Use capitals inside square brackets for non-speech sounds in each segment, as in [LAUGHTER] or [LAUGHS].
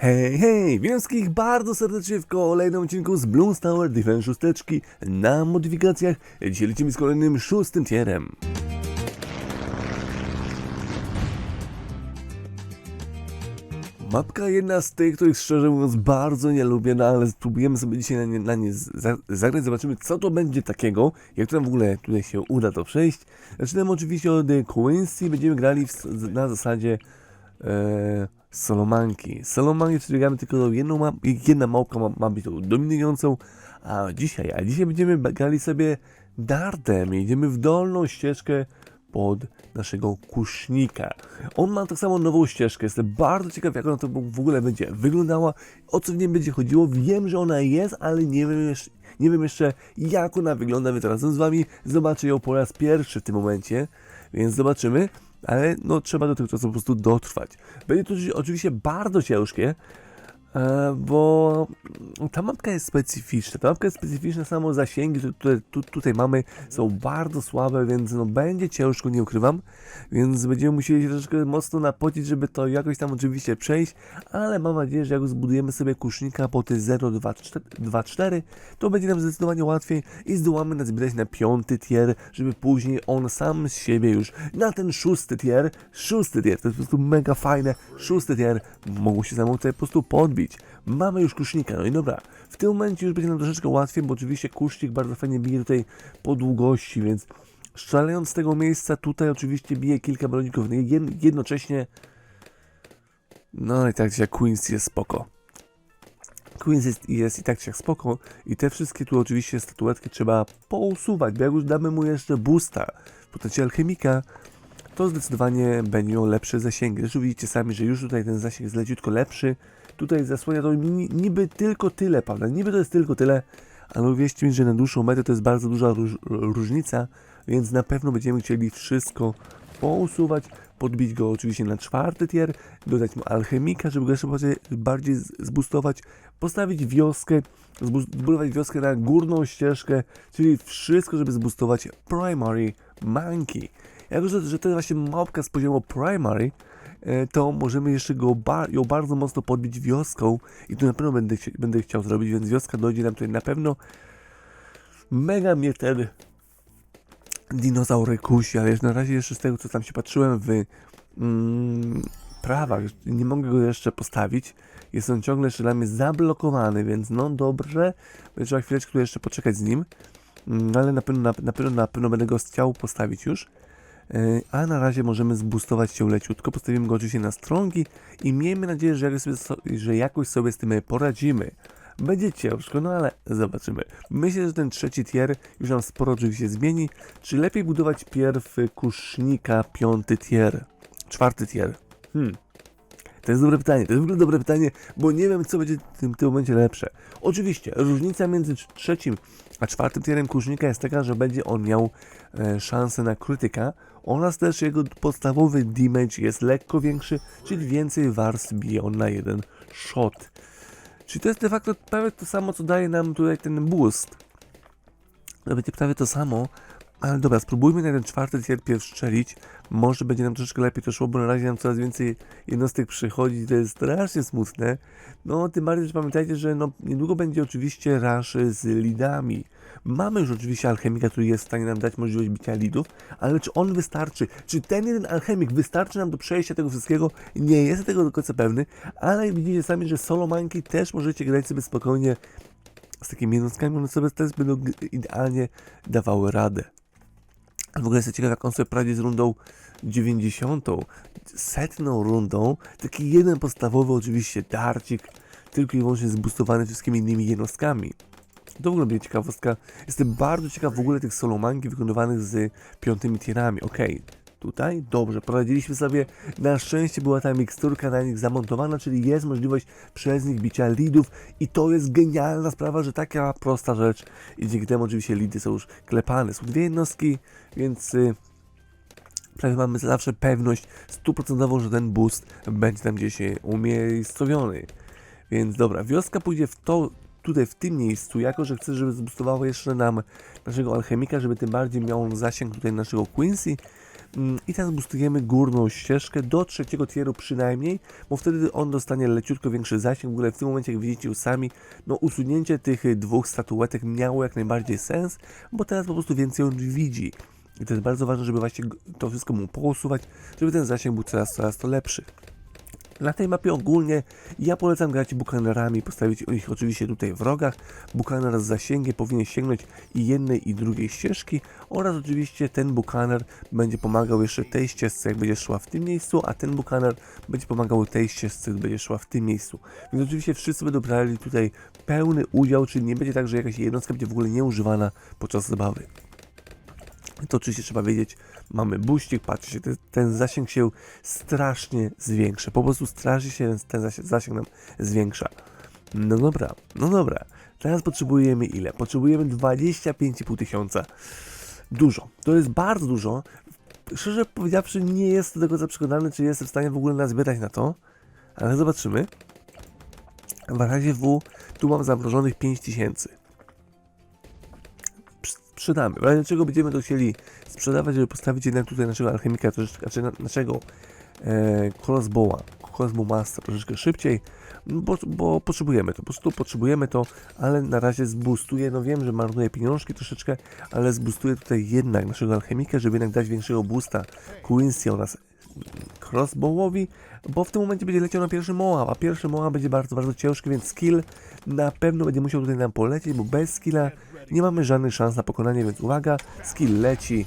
Hej, hej! Witam bardzo serdecznie w kolejnym odcinku z Bloons Tower Defense 6 na modyfikacjach. Dzisiaj lecimy z kolejnym szóstym tierem. Mapka jedna z tych, których szczerze mówiąc bardzo nie lubię, no ale spróbujemy sobie dzisiaj na nie, na nie za- zagrać, zobaczymy co to będzie takiego, jak to nam w ogóle tutaj się uda to przejść. Zaczynamy oczywiście od Quincy, będziemy grali w, na zasadzie e, Solomanki. Solomanki, czyli gramy tylko jedną map, jedna małpka ma, ma być tą dominującą, a dzisiaj, a dzisiaj będziemy grali sobie Dartem, idziemy w dolną ścieżkę pod naszego kusznika. On ma tak samo nową ścieżkę, jestem bardzo ciekaw jak ona to w ogóle będzie wyglądała, o co w niej będzie chodziło, wiem, że ona jest, ale nie wiem jeszcze, nie wiem jeszcze jak ona wygląda, więc razem z wami. Zobaczę ją po raz pierwszy w tym momencie, więc zobaczymy, ale no trzeba do tego czasu po prostu dotrwać. Będzie to oczywiście- bardzo ciężkie, bo ta mapka jest specyficzna. Ta mapka jest specyficzna, samo zasięgi, które tu, tutaj mamy, są bardzo słabe, więc no będzie ciężko, nie ukrywam. Więc będziemy musieli się troszeczkę mocno napocić, żeby to jakoś tam oczywiście przejść, ale mam nadzieję, że jak zbudujemy sobie kusznika po te 0,2,4, to będzie nam zdecydowanie łatwiej i zdołamy nazbierać na piąty tier, żeby później on sam z siebie już na ten szósty tier, szósty tier, to jest po prostu mega fajne, szósty tier, mogą się samą tutaj po prostu podbić. Mamy już kusznika, no i dobra, w tym momencie już będzie nam troszeczkę łatwiej, bo oczywiście kusznik bardzo fajnie bije tutaj po długości, więc strzelając z tego miejsca tutaj oczywiście bije kilka baloników jed- jednocześnie. No i tak jak Queens jest spoko. Queens jest, jest i tak jak spoko i te wszystkie tu oczywiście statuetki trzeba pousuwać, bo jak już damy mu jeszcze boosta w postaci alchemika, to zdecydowanie będzie miał lepsze zasięgi. Zresztą widzicie sami, że już tutaj ten zasięg jest leciutko lepszy. Tutaj zasłania to ni- niby tylko tyle, prawda? Niby to jest tylko tyle, ale uwierzcie mi, że na dłuższą metę to jest bardzo duża róż- różnica, więc na pewno będziemy chcieli wszystko pousuwać, podbić go oczywiście na czwarty tier, dodać mu alchemika, żeby go jeszcze bardziej, bardziej z- zboostować, postawić wioskę, zbu- zbudować wioskę na górną ścieżkę, czyli wszystko, żeby zboostować Primary Monkey. Jako, że, że to jest właśnie małpka z poziomu Primary, to możemy jeszcze go ją bardzo mocno podbić wioską i to na pewno będę, będę chciał zrobić, więc wioska dojdzie nam tutaj na pewno. Mega mnie ten dinozaury kusi, ale na razie jeszcze z tego co tam się patrzyłem w mm, prawach, nie mogę go jeszcze postawić. Jest on ciągle jeszcze dla mnie zablokowany, więc no dobrze, będzie trzeba chwileczkę jeszcze poczekać z nim. Mm, ale na pewno, na, na pewno, na pewno będę go chciał postawić już. Yy, A na razie możemy zboostować się leciutko. Postawimy go oczywiście na strągi i miejmy nadzieję, że jakoś sobie, so- że jakoś sobie z tym poradzimy. Będzie ciężko, no ale zobaczymy. Myślę, że ten trzeci tier już nam sporo oczywiście zmieni. Czy lepiej budować pierw kusznika, piąty tier, czwarty tier? Hmm. To jest dobre pytanie, to jest w ogóle dobre pytanie, bo nie wiem, co będzie w tym, tym momencie lepsze. Oczywiście, różnica między trz- trzecim a czwartym tierem kusznika jest taka, że będzie on miał e, szansę na krytyka oraz też jego podstawowy damage jest lekko większy, czyli więcej warstw bije on na jeden shot. Czyli to jest de facto prawie to samo, co daje nam tutaj ten boost. To będzie prawie to samo, ale dobra, spróbujmy na ten czwarty tier pierw strzelić. Może będzie nam troszeczkę lepiej to szło, bo na razie nam coraz więcej jednostek przychodzi, to jest strasznie smutne. No, tym bardziej, że pamiętajcie, że no, niedługo będzie oczywiście rush z lidami. Mamy już oczywiście alchemika, który jest w stanie nam dać możliwość bicia lidów, ale czy on wystarczy? Czy ten jeden alchemik wystarczy nam do przejścia tego wszystkiego? Nie jestem tego do końca pewny, ale widzicie sami, że solo manki też możecie grać sobie spokojnie z takimi jednostkami, one sobie też będą idealnie dawały radę. W ogóle jestem ciekaw, jak on sobie poradzi z rundą 90, setną rundą. Taki jeden podstawowy, oczywiście darcik, tylko i wyłącznie zboostowany wszystkimi innymi jednostkami. To w ogóle będzie ciekawostka. Jestem bardzo ciekaw w ogóle tych solomanki wykonywanych z piątymi tierami. Okej, tutaj dobrze, poradziliśmy sobie. Na szczęście była ta miksturka na nich zamontowana, czyli jest możliwość przez nich bicia lidów i to jest genialna sprawa, że taka prosta rzecz i dzięki temu oczywiście lidy są już klepane. Są dwie jednostki, więc y, prawie mamy zawsze pewność stuprocentową, że ten boost będzie tam gdzieś y, umiejscowiony. Więc dobra, wioska pójdzie w to, tutaj w tym miejscu, jako że chcę, żeby zboostowało jeszcze nam naszego alchemika, żeby tym bardziej miał on zasięg tutaj naszego Quincy, I teraz boostujemy górną ścieżkę do trzeciego tieru przynajmniej, bo wtedy on dostanie leciutko większy zasięg. W ogóle w tym momencie, jak widzicie już sami, no usunięcie tych y, dwóch statuetek miało jak najbardziej sens, bo teraz po prostu więcej on widzi. I to jest bardzo ważne, żeby właśnie to wszystko mu pousuwać, żeby ten zasięg był coraz, coraz to lepszy. Na tej mapie ogólnie ja polecam grać bukanerami, postawić ich oczywiście tutaj w rogach. Bukaner z zasięgiem powinien sięgnąć i jednej i drugiej ścieżki oraz oczywiście ten bukaner będzie pomagał jeszcze tej ścieżce jak będzie szła w tym miejscu, a ten bukaner będzie pomagał tej ścieżce jak będzie szła w tym miejscu. Więc oczywiście wszyscy będą brali tutaj pełny udział, czyli nie będzie tak, że jakaś jednostka będzie w ogóle nieużywana podczas zabawy. To oczywiście trzeba wiedzieć, mamy buścik, patrzcie, ten, ten zasięg się strasznie zwiększa. Po prostu strasznie się ten zasięg, nam zwiększa. No dobra, no dobra. Teraz potrzebujemy ile? Potrzebujemy 25,5 tysiąca. Dużo. To jest bardzo dużo. Szczerze powiedziawszy, nie jestem do końca przekonany, czy jestem w stanie w ogóle nazbierać na to, ale zobaczymy. W razie W tu mam zamrożonych 5000 sprzedamy. W razie czego będziemy to chcieli sprzedawać, żeby postawić jednak tutaj naszego alchemika troszeczkę, znaczy na, naszego e, crossbowa, crossbow master troszeczkę szybciej, no bo, bo potrzebujemy to, po prostu potrzebujemy to, ale na razie zboostuję, no wiem, że marnuję pieniążki troszeczkę, ale zboostuję tutaj jednak naszego alchemika, żeby jednak dać większego boosta Quincy oraz crossbowowi, bo w tym momencie będzie leciał na pierwszy Moab, a pierwszy Moab będzie bardzo, bardzo ciężki, więc skill na pewno będzie musiał tutaj nam polecieć, bo bez skilla nie mamy żadnych szans na pokonanie, więc uwaga, skill leci,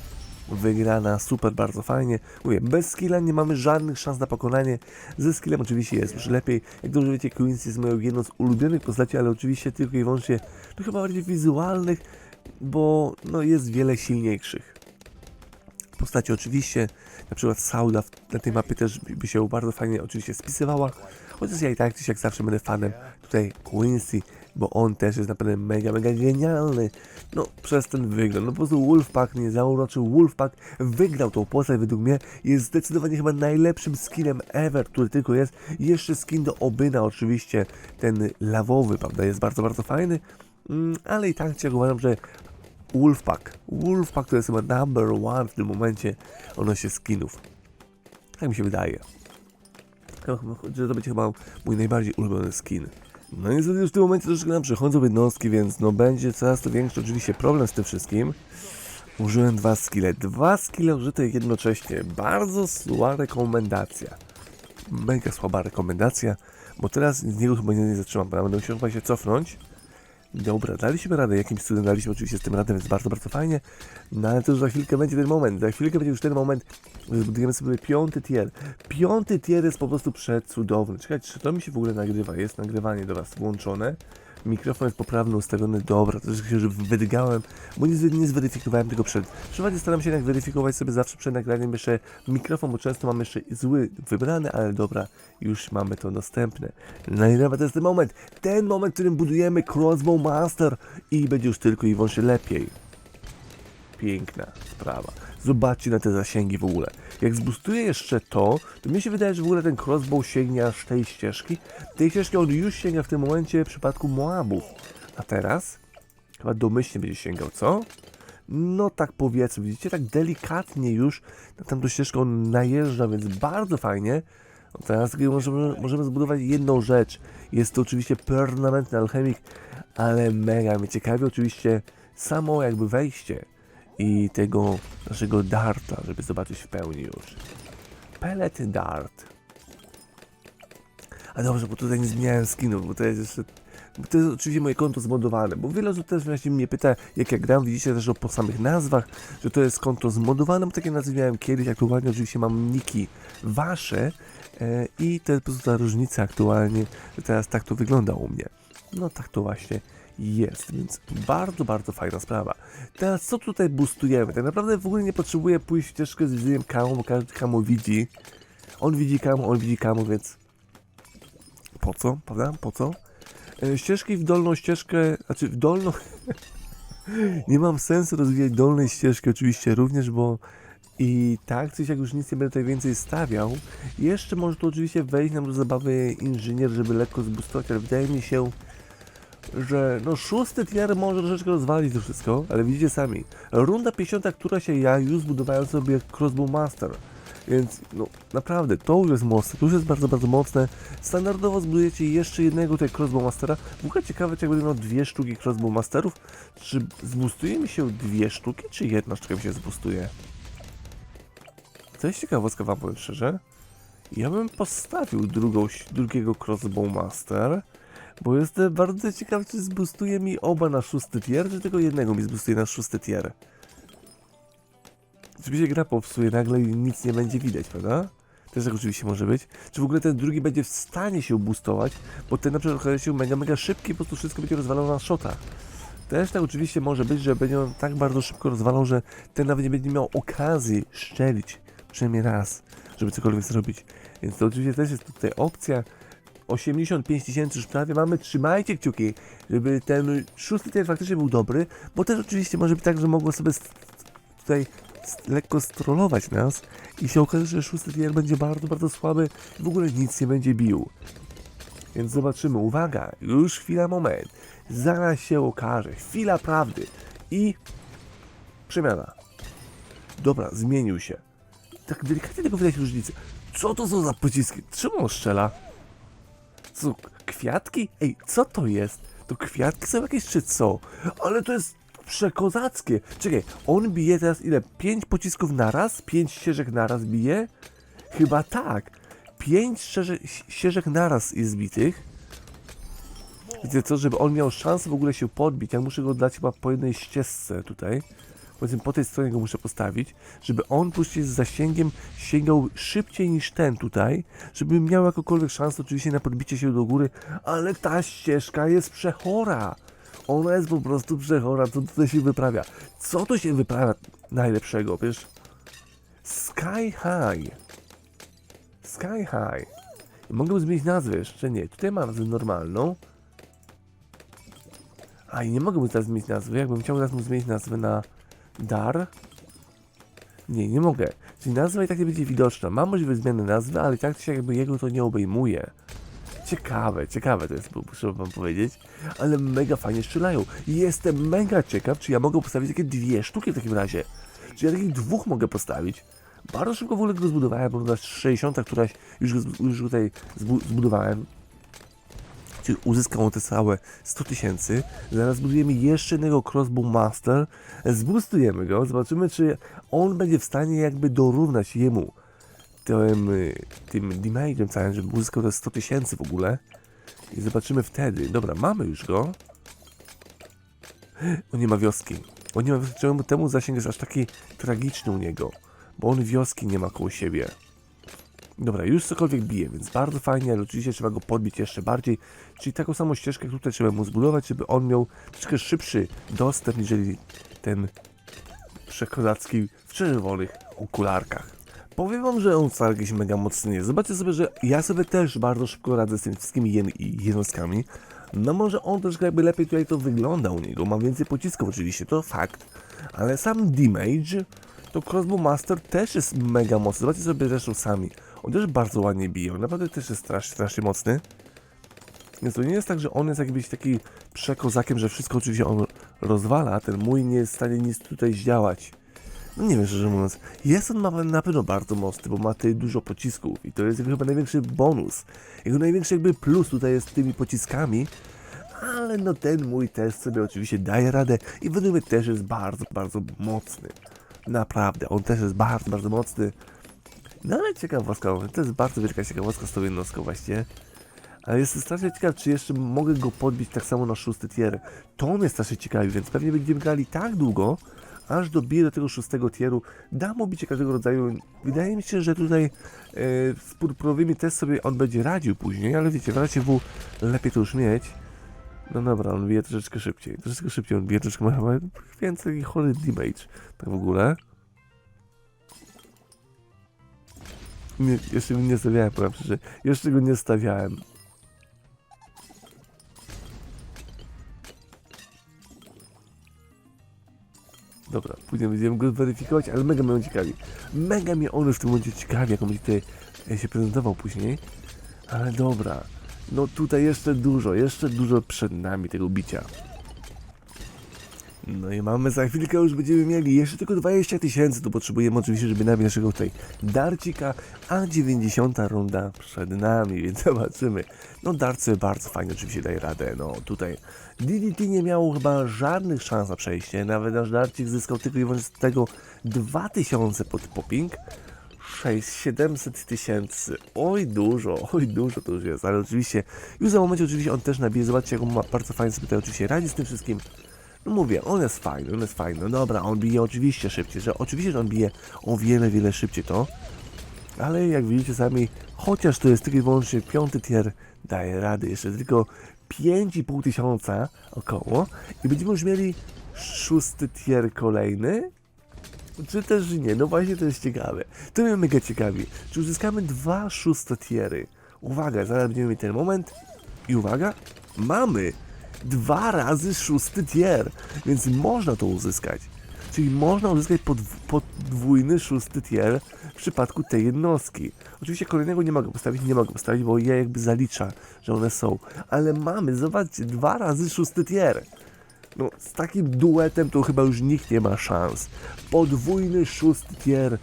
wygrana, super, bardzo fajnie. Mówię, bez skilla nie mamy żadnych szans na pokonanie, ze skillem oczywiście jest już lepiej. Jak dobrze wiecie, Quincy jest moją jedną z ulubionych postaci, ale oczywiście tylko i wyłącznie, to chyba bardziej wizualnych, bo no, jest wiele silniejszych postaci oczywiście, na przykład Sauda w- na tej mapie też by się bardzo fajnie oczywiście spisywała, chociaż ja i tak jak zawsze będę fanem tutaj Quincy, bo on też jest naprawdę mega, mega genialny, no przez ten wygląd, no po prostu Wolfpack nie zauroczył, Wolfpack wygrał tą postać według mnie, jest zdecydowanie chyba najlepszym skinem ever, który tylko jest, jeszcze skin do Obyna oczywiście, ten lawowy, prawda, jest bardzo, bardzo fajny, Mm, ale i tak cię uważam, że Wolfpack. Wolfpack to jest chyba number one w tym momencie odnośnie skinów. Tak mi się wydaje. Że to będzie chyba mój najbardziej ulubiony skin. No niestety już w tym momencie troszeczkę nam przechodzą jednostki, więc no będzie coraz to większy oczywiście problem z tym wszystkim. Użyłem dwa skille. Dwa skille użyte jednocześnie. Bardzo słaba rekomendacja. Mega słaba rekomendacja, bo teraz z niego chyba nie, zatrzymam, będę musiał chyba się cofnąć. Dobra, daliśmy radę, jakimś cudem daliśmy oczywiście z tym radę, więc bardzo, bardzo fajnie. No ale to już za chwilkę będzie ten moment, za chwilkę będzie już ten moment, że zbudujemy sobie piąty tier. Piąty tier jest po prostu przecudowny. Czekajcie, czy to mi się w ogóle nagrywa? Jest nagrywanie do Was włączone. Mikrofon jest poprawnie ustawiony, dobra, już się wydygałem, bo nie, nie zweryfikowałem tego przed. Przeważnie staram się jednak weryfikować sobie zawsze przed nagraniem jeszcze mikrofon, bo często mam jeszcze zły wybrany, ale dobra, już mamy to dostępne. No i to jest ten moment, ten moment, w którym budujemy Crossbow Master i będzie już tylko i wyłącznie lepiej. Piękna sprawa. Zobaczcie na te zasięgi w ogóle. Jak zbustuję jeszcze to, to mi się wydaje, że w ogóle ten crossbow sięgnie aż tej ścieżki. Tej ścieżki on już sięga w tym momencie w przypadku Moabów. A teraz? Chyba domyślnie będzie sięgał, co? No tak powiedzmy, widzicie, tak delikatnie już na tamtą ścieżkę on najeżdża, więc bardzo fajnie. No teraz możemy, możemy zbudować jedną rzecz. Jest to oczywiście permanentny alchemik, ale mega mnie ciekawi oczywiście samo jakby wejście i tego naszego darta, żeby zobaczyć w pełni już. Pellet dart. A dobrze, bo tutaj nie zmieniałem skinów, bo to jest jeszcze... Bo to jest oczywiście moje konto zmodowane, bo wiele osób też właśnie mnie pyta, jak ja gram, widzicie też po samych nazwach, że to jest konto zmodowane, bo takie nazwy miałem kiedyś, aktualnie oczywiście mam niki wasze e, i to jest po prostu ta różnica aktualnie, teraz tak to wygląda u mnie. No tak to właśnie jest, więc bardzo, bardzo fajna sprawa. Teraz co tutaj boostujemy? Tak naprawdę w ogóle nie potrzebuję pójść ścieżkę z widzeniem kamu, bo każdy kamu widzi. On widzi kamu, on widzi kamu, więc po co, prawda? Po co? E, Ścieżki w dolną ścieżkę, znaczy w dolną... [LAUGHS] nie mam sensu rozwijać dolnej ścieżki oczywiście również, bo i tak, coś jak już nic nie będę tutaj więcej stawiał. Jeszcze może tu oczywiście wejść nam do zabawy inżynier, żeby lekko zboostować, ale wydaje mi się, że no szósty tier może troszeczkę rozwalić to wszystko, ale widzicie sami. Runda 50, która się ja już zbudowałem sobie Crossbow Master. Więc no naprawdę, to już jest mocne, to już jest bardzo, bardzo mocne. Standardowo zbudujecie jeszcze jednego tutaj Crossbow Mastera. W ogóle ciekawe, czy jak będę miał dwie sztuki Crossbow Masterów, czy zbustuje mi się dwie sztuki, czy jedna sztuka mi się zbustuje? To jest ciekawostka wam powiem szczerze. Ja bym postawił drugą, drugiego Crossbow Master, bo jestem bardzo ciekaw, czy zbustuje mi oba na szósty tier, czy tylko jednego mi zbustuje na szósty tier. Czy mi się gra popsuje nagle i nic nie będzie widać, prawda? Też tak oczywiście może być. Czy w ogóle ten drugi będzie w stanie się boostować, bo ten na przykład okaże się mega, mega szybki, po prostu wszystko będzie rozwalał na shotach. Też tak oczywiście może być, że będzie on tak bardzo szybko rozwalał, że ten nawet nie będzie miał okazji szczelić przynajmniej raz, żeby cokolwiek zrobić. Więc to oczywiście też jest tutaj opcja. 85 tysięcy już prawie mamy, trzymajcie kciuki, żeby ten szósty tier faktycznie był dobry, bo też oczywiście może być tak, że mogło sobie tutaj lekko strollować nas i się okaże, że szósty tier będzie bardzo, bardzo słaby i w ogóle nic nie będzie bił. Więc zobaczymy, uwaga, już chwila, moment, zaraz się okaże, chwila prawdy i przemiana. Dobra, zmienił się. Tak delikatnie tylko widać różnicę. Co to są za pociski? Czemu on strzela? Co, kwiatki? Ej, co to jest? To kwiatki są jakieś czy co? Ale to jest przekozackie. Czekaj, on bije teraz ile? Pięć pocisków naraz? Pięć ścieżek naraz bije? Chyba tak. Pięć ścieżek, ścieżek naraz jest zbitych. Widzę co, żeby on miał szansę w ogóle się podbić. Ja muszę go dać chyba po jednej ścieżce tutaj. Powiedzmy po tej stronie go muszę postawić, żeby on później z zasięgiem sięgał szybciej niż ten tutaj, żeby miał jakąkolwiek szansę oczywiście na podbicie się do góry, ale ta ścieżka jest przechora. Ona jest po prostu przechora, co tutaj się wyprawia? Co tu się wyprawia najlepszego, wiesz? Sky High. Sky High. Mogę zmienić nazwę jeszcze? Nie. Tutaj mam nazwę normalną. A i nie mogę mu teraz zmienić nazwy. Jakbym chciał teraz mu zmienić nazwę na Dar. Nie, nie mogę. Czyli nazwa i tak nie będzie widoczna. Mam możliwość zmiany nazwy, ale tak się jakby jego to nie obejmuje. Ciekawe, ciekawe to jest, muszę wam powiedzieć. Ale mega fajnie strzelają. Jestem mega ciekaw, czy ja mogę postawić takie dwie sztuki w takim razie. Czy ja takich dwóch mogę postawić? Bardzo szybko w ogóle go zbudowałem, bo na 60 któraś już, już tutaj zbu zbudowałem. Czyli uzyskał te całe 100 tysięcy. Zaraz budujemy jeszcze jednego Crossbow Master. Zbustujemy go, zobaczymy czy on będzie w stanie jakby dorównać jemu tym, y, tym damage'em całym, żeby uzyskał te 100 tysięcy w ogóle. I zobaczymy wtedy. Dobra, mamy już go. On nie ma wioski. On nie ma wioski. Czemu temu zasięg jest aż taki tragiczny u niego? Bo on wioski nie ma koło siebie. Dobra, już cokolwiek bije, więc bardzo fajnie, ale oczywiście trzeba go podbić jeszcze bardziej. Czyli taką samą ścieżkę tutaj trzeba mu zbudować, żeby on miał troszkę szybszy dostęp, niżeli ten przekozacki w czerwonych okularkach. Powiem wam, że on wcale jakiś mega mocny jest. Zobaczcie sobie, że ja sobie też bardzo szybko radzę z tymi wszystkimi jen jednostkami. No może on troszkę jakby lepiej tutaj to wygląda u niego. Mam więcej pocisków oczywiście, to fakt. Ale sam damage, to Crossbow Master też jest mega mocny. Zobaczcie sobie zresztą sami. On też bardzo ładnie bije. On naprawdę też jest strasznie, strasznie mocny. Więc to nie jest tak, że on jest jakimś taki przekozakiem, że wszystko oczywiście on rozwala, a ten mój nie jest w stanie nic tutaj zdziałać. No nie wiem, szczerze mówiąc. Jest on na, pewno bardzo mocny, bo ma tutaj dużo pocisków i to jest jego chyba największy bonus. Jego największy jakby plus tutaj jest tymi pociskami, ale no ten mój też sobie oczywiście daje radę i według mnie też jest bardzo, bardzo mocny. Naprawdę, on też jest bardzo, bardzo mocny. No ale ciekawostka, to jest bardzo wielka ciekawostka z tą jednostką właściwie. Ale jestem strasznie ciekaw, czy jeszcze mogę go podbić tak samo na szósty tier. To mnie strasznie ciekawi, więc pewnie będziemy grali tak długo, aż dobiję do tego szóstego tieru. Dam mu bicie każdego rodzaju. Wydaje mi się, że tutaj e, z purpurowymi też sobie on będzie radził później, ale wiecie, w razie W lepiej to już mieć. No dobra, on bije troszeczkę szybciej. Troszeczkę szybciej on bije, troszeczkę ma więcej chory damage. Tak w ogóle. Nie, jeszcze nie stawiałem, powiem szczerze. Jeszcze go nie stawiałem. Dobra, później będziemy go weryfikować, ale mega mnie on ciekawi. Mega mnie on w tym momencie ciekawi, jak on będzie tutaj e, się prezentował później. Ale dobra. no tutaj jeszcze dużo, jeszcze dużo przed nami tego bicia. No i mamy za chwilkę już będziemy mieli jeszcze tylko 20 tysięcy, to potrzebujemy oczywiście, żeby nabić naszego tutaj darcika, a 90 runda przed nami, więc [LAUGHS] zobaczymy. No sobie bardzo fajnie oczywiście daje radę, no tutaj DDT nie miało chyba żadnych szans na przejście, nawet nasz darcik zyskał tylko i wyłącznie z tego 2000 pod popping. 6, 700 tysięcy. Oj, dużo, [LAUGHS] oj, dużo to już jest, ale oczywiście już za moment oczywiście on też nabije. Zobaczcie, jak on ma bardzo fajnie sobie tutaj oczywiście radzi z tym wszystkim. No mówię, on jest fajny, on jest fajny. No dobra, on bije oczywiście szybciej, że oczywiście, że on bije o wiele, wiele szybciej to. Ale jak widzicie sami, chociaż to jest tylko i wyłącznie piąty tier, daje rady. Jeszcze tylko 5,5 tysiąca około i będziemy już mieli szósty tier kolejny. Czy też nie? No właśnie to jest ciekawe. To mnie mega ciekawi. Czy uzyskamy dwa szóste tiery? Uwaga, zaraz będziemy ten moment. I uwaga, mamy dwa razy szósty tier, więc można to uzyskać. Czyli można uzyskać podw- podwójny szósty tier w przypadku tej jednostki. Oczywiście kolejnego nie mogę postawić, nie mogę postawić, bo ja jakby zalicza, że one są. Ale mamy, zobaczcie, dwa razy szósty tier. No, z takim duetem to chyba już nikt nie ma szans. Podwójny szósty tier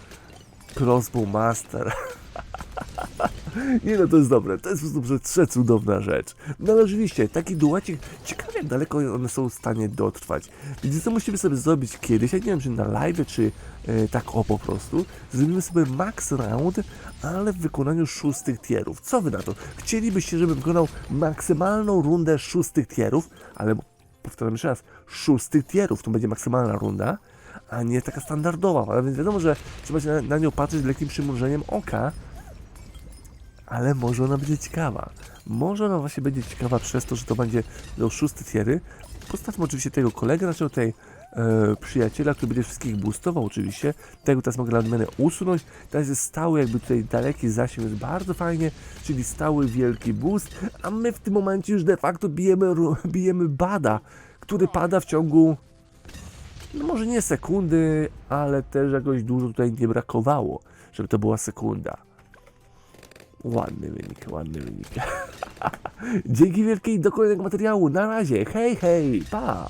Crossbow Master. [LAUGHS] nie no, to jest dobre. To jest po prostu przecudowna rzecz. No ale oczywiście, taki duecik, ciekawe jak daleko one są w stanie dotrwać. Więc co musimy sobie zrobić kiedyś, ja nie wiem, czy na live, czy e, tak o po prostu, zrobimy sobie max round, ale w wykonaniu szóstych tierów. Co wy na to? Chcielibyście, żebym wykonał maksymalną rundę szóstych tierów, ale powtarzam jeszcze raz, szóstych tierów, to będzie maksymalna runda, a nie taka standardowa, ale więc wiadomo, że trzeba się na, na nią patrzeć lekkim przymrużeniem oka, ale może ona będzie ciekawa. Może ona właśnie będzie ciekawa przez to, że to będzie do szósty tiery. Postawmy oczywiście tego kolegę, naszego tutaj e, przyjaciela, który będzie wszystkich boostował oczywiście. Tego teraz mogę na odmianę usunąć. Teraz jest stały jakby tutaj daleki zasięg, jest bardzo fajnie, czyli stały wielki boost, a my w tym momencie już de facto bijemy, bijemy bada, który pada w ciągu no może nie sekundy, ale też jakoś dużo tutaj nie brakowało, żeby to była sekunda. Ładny wynik, ładny wynik. [LAUGHS] Dzięki wielkiej do kolejnego materiału. Na razie. Hej, hej, pa!